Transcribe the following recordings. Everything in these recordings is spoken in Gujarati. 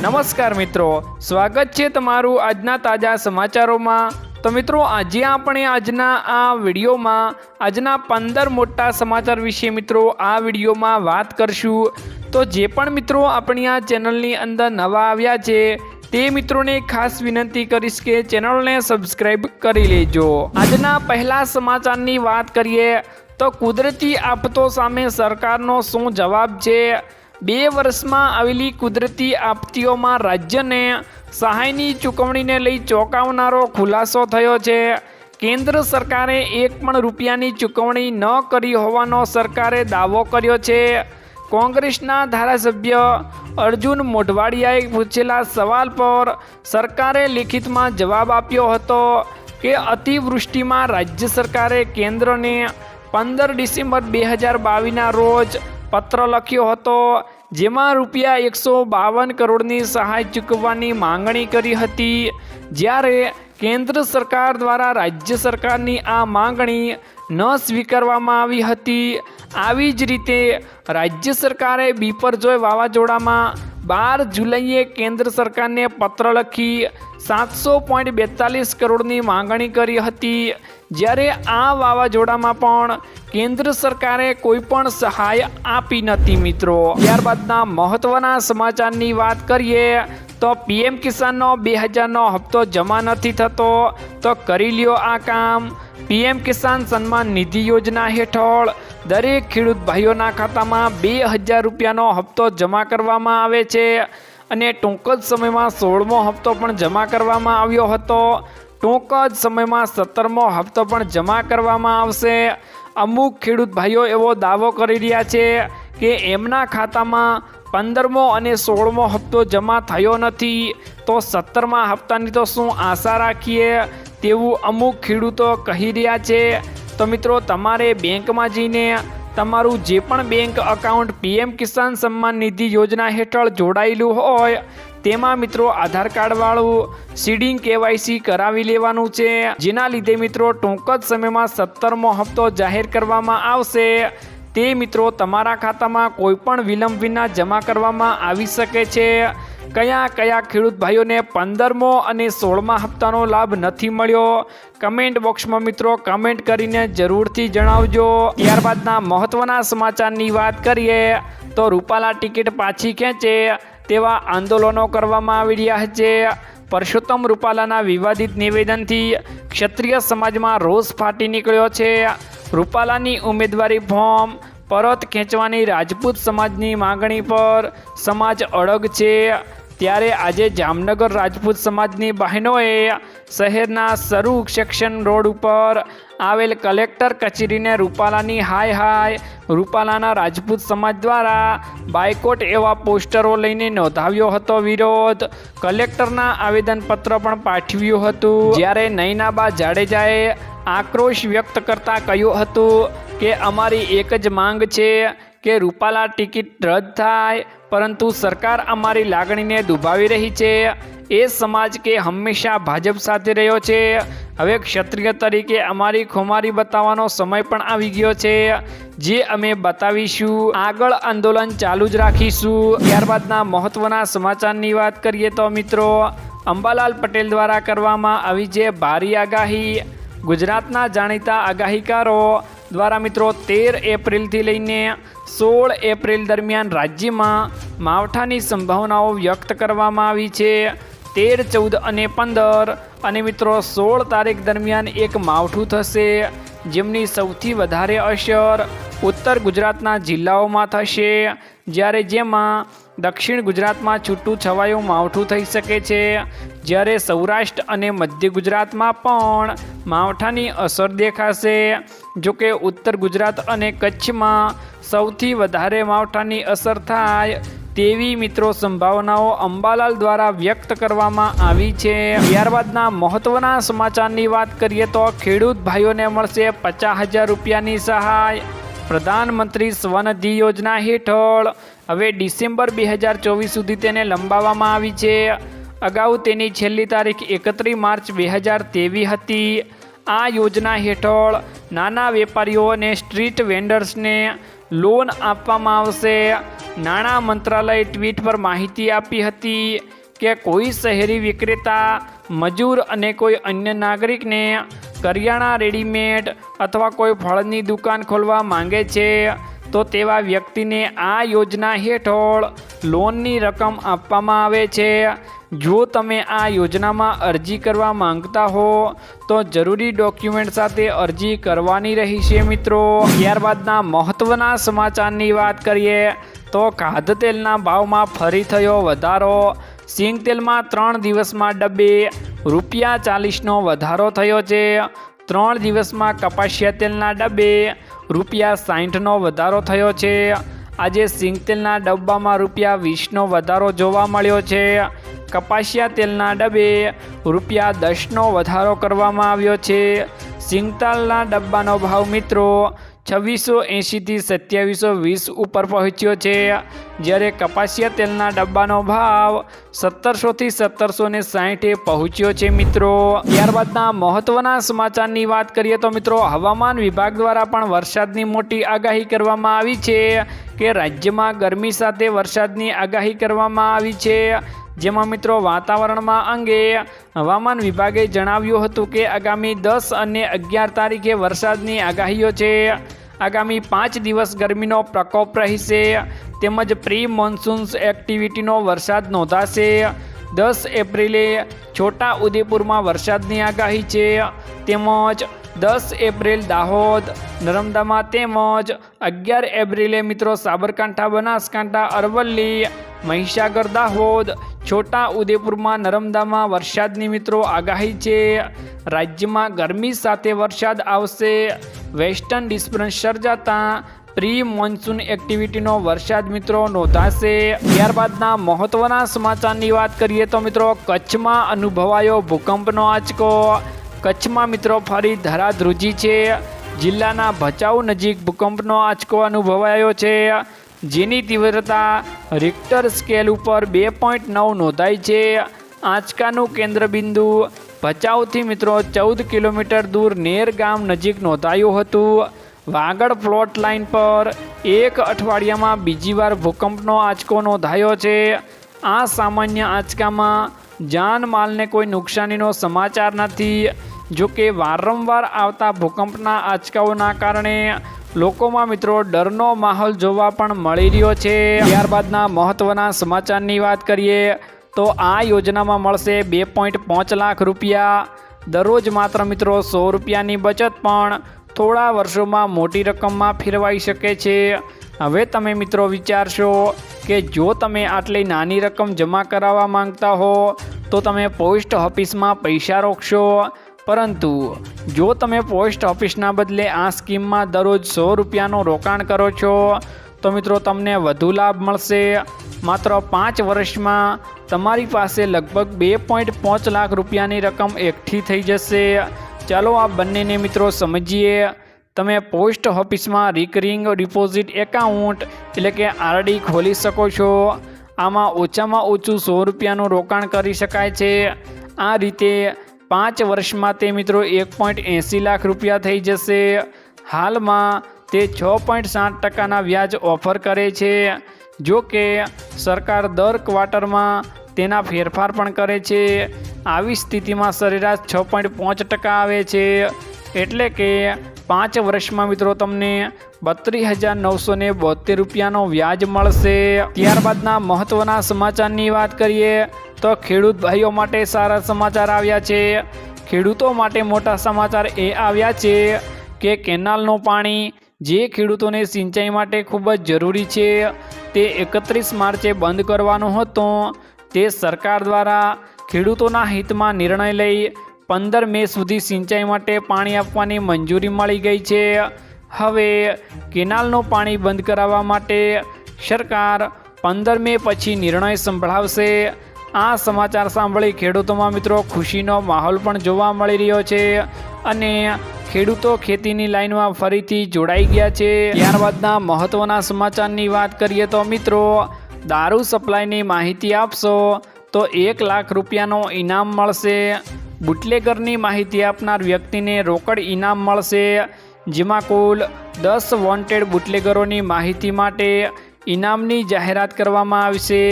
નમસ્કાર મિત્રો, સ્વાગત છે તમારું આજના તાજા સમાચારોમાં. તો મિત્રો, આજે આપણે આજના આ વિડીયોમાં, આજના પંદર મોટા સમાચાર વિશે મિત્રો આ વિડીયોમાં વાત કરશું. તો જે પણ મિત્રો આપણી આ ચેનલની અંદર નવા આવ્યા છે, તે મિત્રોને ખાસ વિનંતી કરીશ કે ચેનલને સબસ્ક્રાઈબ કરી લેજો. આજના પહેલા સમાચારની વાત કરીએ, તો કુદરતી આફતો સામે સરકારનો શું જવાબ છે? બે વર્ષમાં આવેલી કુદરતી આપત્તિઓમાં રાજ્યને સહાયની ચૂકવણીને લઈ ચોંકાવનારો ખુલાસો થયો છે. કેન્દ્ર સરકારે એક પણ રૂપિયાની ચૂકવણી ન કરી હોવાનો સરકારે દાવો કર્યો છે. કોંગ્રેસના ધારાસભ્ય અર્જુન મોઢવાડિયાએ પૂછેલા સવાલ પર સરકારે લિખિતમાં જવાબ આપ્યો હતો કે, અતિવૃષ્ટિમાં રાજ્ય સરકારે કેન્દ્રને પંદર ડિસેમ્બર બે હજાર બાવીસના રોજ પત્ર લખ્યો હતો, જેમાં રૂપિયા એકસો બાવન કરોડની સહાય ચૂકવવાની માંગણી કરી હતી. જ્યારે કેન્દ્ર સરકાર દ્વારા રાજ્ય સરકારની આ માંગણી ન સ્વીકારવામાં આવી હતી, આવી જ રીતે રાજ્ય સરકારે બીપરજોય વાવાઝોડામાં બાર જુલાઈએ કેન્દ્ર સરકારને પત્ર લખી સાતસો પોઈન્ટ બેતાલીસ કરોડની માંગણી કરી હતી. જ્યારે આ વાવાઝોડામાં પણ કેન્દ્ર સરકારે કોઈ પણ સહાય આપી નથી મિત્રો. ત્યારબાદના મહત્વના સમાચારની વાત કરીએ, તો પીએમ કિસાનનો બે હજારનો હપ્તો જમા નથી થતો, તો કરી લ્યો આ કામ. પીએમ કિસાન સન્માન નિધિ યોજના હેઠળ દરેક ખેડૂત ભાઈઓના ખાતામાં બે હજાર રૂપિયાનો હપ્તો જમા કરવામાં આવે છે. અને ટૂંક જ સમયમાં સોળમો હપ્તો પણ જમા કરવામાં આવ્યો હતો. ટૂંક જ સમયમાં સત્તરમો હપ્તો પણ જમા કરવામાં આવશે. અમુક ખેડૂત ભાઈઓ એવો દાવો કરી રહ્યા છે કે એમના ખાતામાં પંદરમો અને સોળમો હપ્તો જમા થયો નથી. તો સત્તરમા હપ્તાની તો શું આશા રાખીએ તેવું અમુક ખેડૂતો કહી રહ્યા છે. તો મિત્રો, તમારે બેંકમાં જઈને તમારું જે પણ bank account PM Kisan Samman Nidhi યોજના હેઠળ જોડાયેલું હોય, તેમાં મિત્રો આધાર કાર્ડવાળું સીડિંગ કેવાયસી કરાવી લેવાનું છે. જેના લીધે મિત્રો ટૂંક જ સમયમાં સત્તરમો હપ્તો જાહેર કરવામાં આવશે. તે મિત્રો તમારા ખાતામાં કોઈ પણ વિલંબ વિના જમા કરવામાં આવી શકે છે. કયા કયા ખેડૂત ભાઈઓને પંદરમો અને સોળમા હપ્તાનો લાભ નથી મળ્યો? કમેન્ટ બોક્સમાં મિત્રો કમેન્ટ કરીને જરૂરથી જણાવજો. ત્યારબાદના મહત્વના સમાચારની વાત કરીએ, તો રૂપાલા ટિકિટ પાછી ખેંચે તેવા આંદોલનો કરવામાં આવી રહ્યા છે. પરસોત્તમ રૂપાલાના વિવાદિત નિવેદનથી ક્ષત્રિય સમાજમાં રોષ ફાટી નીકળ્યો છે. રૂપાલાની ઉમેદવારી ફોર્મ પરત ખેંચવાની રાજપૂત સમાજની માગણી પર સમાજ અડગ છે. ત્યારે આજે જામનગર રાજપૂત સમાજની બહેનોએ શહેરના સરુ સેક્શન રોડ ઉપર આવેલ કલેક્ટર કચેરીને રૂપાલાની હાય હાય રૂપાલાના રાજપૂત સમાજ દ્વારા બાયકોટ એવા પોસ્ટરો લઈને નોંધાવ્યો હતો વિરોધ. કલેક્ટરના આવેદનપત્ર પણ પાઠવ્યું હતું. જ્યારે નૈનાબા જાડેજાએ આક્રોશ વ્યક્ત કરતાં કહ્યું હતું કે અમારી એક જ માંગ છે કે રૂપાલા ટિકિટ રદ થાય, પરંતુ સરકાર અમારી લાગણીને દુભાવી રહી છે. એ સમાજ કે હંમેશા ભાજપ સાથે રહ્યો છે. હવે ક્ષત્રિય તરીકે અમારી ખુમારી બતાવવાનો સમય પણ આવી ગયો છે. જે અમે બતાવીશું, આગળ આંદોલન ચાલુ જ રાખીશું. ત્યારબાદના મહત્વના સમાચારની વાત કરીએ તો મિત્રો, અંબાલાલ પટેલ દ્વારા કરવામાં આવી છે ભારી આગાહી, ગુજરાતના જાણીતા આગાહીકારો દ્વારા મિત્રો તેર એપ્રિલથી લઈને સોળ એપ્રિલ દરમિયાન રાજ્યમાં માવઠાની સંભાવનાઓ વ્યક્ત કરવામાં આવી છે. તેર, ચૌદ અને પંદર અને મિત્રો સોળ તારીખ દરમિયાન એક માવઠું થશે, જેમની સૌથી વધારે અસર ઉત્તર ગુજરાતના જિલ્લાઓમાં થશે. જ્યારે જેમાં દક્ષિણ ગુજરાતમાં છૂટું છવાયું માવઠું થઈ શકે છે. જ્યારે સૌરાષ્ટ્ર અને મધ્ય ગુજરાતમાં પણ માવઠાની અસર દેખાશે. જોકે ઉત્તર ગુજરાત અને કચ્છમાં સૌથી વધારે માવઠાની અસર થાય તેવી મિત્રો સંભાવનાઓ અંબાલાલ દ્વારા વ્યક્ત કરવામાં આવી છે. ત્યારબાદના મહત્વના સમાચારની વાત કરીએ તો ખેડૂત ભાઈઓને મળશે પચાસ હજાર રૂપિયાની સહાય. પ્રધાનમંત્રી સ્વનિધિ યોજના હેઠળ હવે ડિસેમ્બર બે હજાર ચોવીસ સુધી તેને લંબાવવામાં આવી છે. અગાઉ તેની છેલ્લી તારીખ એકત્રીસ માર્ચ બે હજાર તેવીસ હતી. આ યોજના હેઠળ નાના વેપારીઓ અને સ્ટ્રીટ વેન્ડર્સને લોન આપવામાં આવશે. નાણાં મંત્રાલયે ટ્વીટ પર માહિતી આપી હતી કે કોઈ શહેરી વિક્રેતા મજૂર અને કોઈ અન્ય નાગરિકને કરિયાણા રેડીમેડ અથવા કોઈ ફળની દુકાન ખોલવા માંગે છે, તો તેવા વ્યક્તિને આ યોજના હેઠળ લોનની રકમ આપવામાં આવે છે. જો તમે આ યોજનામાં અરજી કરવા માંગતા હો, તો જરૂરી ડોક્યુમેન્ટ સાથે અરજી કરવાની રહી છે મિત્રો. ત્યારબાદના મહત્ત્વના સમાચારની વાત કરીએ, તો કાદ તેલના ભાવમાં ફરી થયો વધારો. સિંગ તેલમાં ત્રણ દિવસમાં ડબ્બે રૂપિયા ચાલીસનો વધારો થયો છે. ત્રણ દિવસમાં કપાસિયા તેલના ડબ્બે રૂપિયા સાઠનો વધારો થયો છે. આજે સિંગ તેલના ડબ્બામાં રૂપિયા વીસનો વધારો જોવા મળ્યો છે. કપાસિયા તેલના ડબ્બે રૂપિયા દસનો વધારો કરવામાં આવ્યો છે. સિંગતાલના ડબ્બાનો ભાવ મિત્રો છવ્વીસો એંશીથી સત્યાવીસો વીસ ઉપર પહોંચ્યો છે. જ્યારે કપાસિયા તેલના ડબ્બાનો ભાવ સત્તરસોથી સત્તરસો ને સાહીઠે પહોંચ્યો છે મિત્રો. ત્યારબાદના મહત્ત્વના સમાચારની વાત કરીએ તો મિત્રો, હવામાન વિભાગ દ્વારા પણ વરસાદની મોટી આગાહી કરવામાં આવી છે કે રાજ્યમાં ગરમી સાથે વરસાદની આગાહી કરવામાં આવી છે. જેમાં મિત્રો, વાતાવરણમાં અંગે હવામાન વિભાગે જણાવ્યું હતું કે આગામી દસ અને અગિયાર તારીખે વરસાદની આગાહીઓ છે. આગામી પાંચ દિવસ ગરમીનો પ્રકોપ રહેશે. તેમજ પ્રી મોન્સૂન્સ એક્ટિવિટીનો વરસાદ નોંધાશે. દસ એપ્રિલે છોટા ઉદેપુરમાં વરસાદની આગાહી છે. તેમજ દસ એપ્રિલ દાહોદ, નર્મદામાં તેમજ અગિયાર એપ્રિલે મિત્રો સાબરકાંઠા, બનાસકાંઠા, અરવલ્લી, મહીસાગર, દાહોદ છોટા ઉદેપુરમાં નર્મદામાં વરસાદની મિત્રો આગાહી છે. રાજ્યમાં ગરમી સાથે વરસાદ આવશે. વેસ્ટર્ન ડિસ્ટર્બન્સ સર્જાતા પ્રી મોન્સૂન એક્ટિવિટીનો વરસાદ મિત્રો નોંધાશે. ત્યારબાદના મહત્ત્વના સમાચારની વાત કરીએ તો મિત્રો કચ્છમાં અનુભવાયો ભૂકંપનો આંચકો. કચ્છમાં મિત્રો ફરી ધરાધ્રુજી છે. જિલ્લાના ભચાઉ નજીક ભૂકંપનો આંચકો અનુભવાયો છે. જેની તીવ્રતા રિક્ટર સ્કેલ ઉપર બે પોઈન્ટ નવ નોંધાઈ છે. આંચકાનું કેન્દ્રબિંદુ ભચાઉથી મિત્રો ચૌદ કિલોમીટર દૂર નેર ગામ નજીક નોંધાયું હતું. વાગડ ફ્લોટ લાઇન પર એક અઠવાડિયામાં બીજી વાર ભૂકંપનો આંચકો નોંધાયો છે. આ સામાન્ય આંચકામાં જાનમાલને કોઈ નુકસાનીનો સમાચાર નથી. જો કે વારંવાર આવતા ભૂકંપના આંચકાઓના કારણે લોકોમાં મિત્રો ડરનો માહોલ જોવા પણ મળી રહ્યો છે. ત્યારબાદના મહત્ત્વના સમાચારની વાત કરીએ. તો આ યોજનામાં મળશે બે પોઈન્ટ પાંચ લાખ રૂપિયા. દરરોજ માત્ર મિત્રો સો રૂપિયાની બચત, પણ થોડા વર્ષોમાં મોટી રકમમાં ફેરવાઈ શકે છે. હવે તમે મિત્રો વિચારશો કે જો તમે આટલી નાની રકમ જમા કરાવવા માંગતા હો, તો તમે પોસ્ટ ઓફિસમાં પૈસા રોકશો. પરંતુ જો તમે પોસ્ટ ઓફિસના બદલે આ સ્કીમમાં દરરોજ સો રૂપિયાનું રોકાણ કરો છો, તો મિત્રો તમને વધુ લાભ મળશે. માત્ર પાંચ વર્ષમાં તમારી પાસે લગભગ બે પોઈન્ટ પાંચ લાખ રૂપિયાની રકમ એકઠી થઈ જશે. ચાલો આ બંનેને મિત્રો સમજીએ. તમે પોસ્ટ ઓફિસમાં રિકરિંગ ડિપોઝિટ એકાઉન્ટ એટલે કે આરડી ખોલી શકો છો. આમાં ઓછામાં ઓછું સો રૂપિયાનું રોકાણ કરી શકાય છે. આ રીતે પાંચ વર્ષમાં તે મિત્રો એક પોઈન્ટ એંસી લાખ રૂપિયા થઈ જશે. હાલમાં તે છ પોઈન્ટ સાત ટકાના વ્યાજ ઓફર કરે છે. જો કે સરકાર દર ક્વાર્ટરમાં તેના ફેરફાર પણ કરે છે. આવી સ્થિતિમાં સરેરાશ છ પોઈન્ટ પાંચ ટકા આવે છે. એટલે કે પાંચ વર્ષમાં મિત્રો તમને બત્રીસ હજાર નવસો ને બોતેર રૂપિયાનો વ્યાજ મળશે. ત્યારબાદના મહત્ત્વના સમાચારની વાત કરીએ તો ખેડૂત ભાઈઓ માટે સારા સમાચાર આવ્યા છે. ખેડૂતો માટે મોટા સમાચાર એ આવ્યા છે કે કેનાલનું પાણી જે ખેડૂતોને સિંચાઈ માટે ખૂબ જ જરૂરી છે. તે એકત્રીસ માર્ચે બંધ કરવાનો હતો. તે સરકાર દ્વારા ખેડૂતોના હિતમાં નિર્ણય લઈ પંદર મે સુધી સિંચાઈ માટે પાણી આપવાની મંજૂરી મળી ગઈ છે. હવે કેનાલનું પાણી બંધ કરાવવા માટે સરકાર પંદર મે પછી નિર્ણય સંભળાવશે. આ સમાચાર સાંભળી ખેડૂતોમાં મિત્રો ખુશીનો માહોલ પણ જોવા મળી રહ્યો છે અને ખેડૂતો ખેતીની લાઇનમાં ફરીથી જોડાઈ ગયા છે. ત્યારબાદના મહત્ત્વના સમાચારની વાત કરીએ તો મિત્રો, દારૂ સપ્લાયની માહિતી આપશો તો એક લાખ રૂપિયાનો ઇનામ મળશે. બુટલેગરની માહિતી આપનાર વ્યક્તિને રોકડ ઇનામ મળશે, જેમાં કુલ દસ વોન્ટેડ બુટલેગરોની માહિતી માટે ઇનામની જાહેરાત કરવામાં આવશે.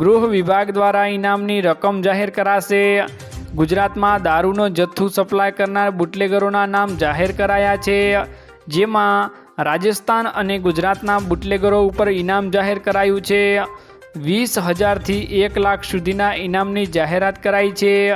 ગૃહ વિભાગ દ્વારા ઇનામની રકમ જાહેર કરાશે. ગુજરાતમાં દારૂનો જથ્થું સપ્લાય કરનાર બુટલેગરોના નામ જાહેર કરાયા છે. જેમાં રાજસ્થાન અને ગુજરાતના બુટલેગરો ઉપર ઇનામ જાહેર કરાયું છે. વીસ હજારથી એક લાખ સુધીના ઇનામની જાહેરાત કરાઈ છે.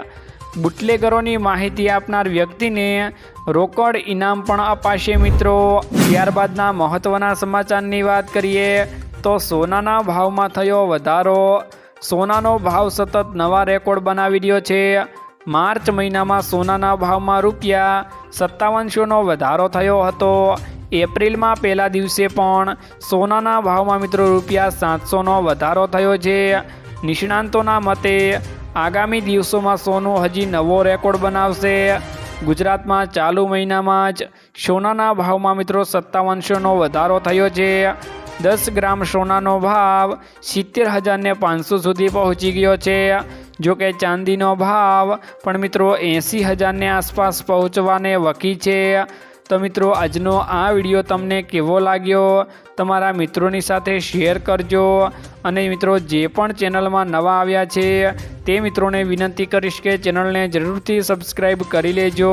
બુટલેગરોની માહિતી આપનાર વ્યક્તિને રોકડ ઇનામ પણ અપાશે મિત્રો. ત્યારબાદના મહત્ત્વના સમાચારની વાત કરીએ તો સોનાના ભાવમાં થયો વધારો. સોનાનો ભાવ સતત નવા રેકોર્ડ બનાવી રહ્યો છે. માર્ચ મહિનામાં સોનાના ભાવમાં રૂપિયા સત્તાવનસોનો વધારો થયો હતો. એપ્રિલમાં પહેલા દિવસે પણ સોનાના ભાવમાં મિત્રો રૂપિયા સાતસોનો વધારો થયો છે. નિષ્ણાંતોના મતે આગામી દિવસોમાં સોનું હજી નવો રેકોર્ડ બનાવશે. ગુજરાતમાં ચાલુ મહિનામાં જ સોનાના ભાવમાં મિત્રો સત્તાવનસોનો વધારો થયો છે. દસ ગ્રામ સોનાનો ભાવ સિત્તેર હજારને પાંચસો સુધી પહોંચી ગયો છે. જો કે ચાંદીનો ભાવ પણ મિત્રો એંસી હજારને આસપાસ પહોંચવાને વકી છે. તો મિત્રો આજનો આ વીડિયો તમને કેવો લાગ્યો? તમારા મિત્રોની સાથે શેર કરજો અને મિત્રો જે પણ ચેનલમાં નવા આવ્યા છે તે મિત્રોને વિનંતી કરીશ કે ચેનલને જરૂરથી સબસ્ક્રાઈબ કરી લેજો.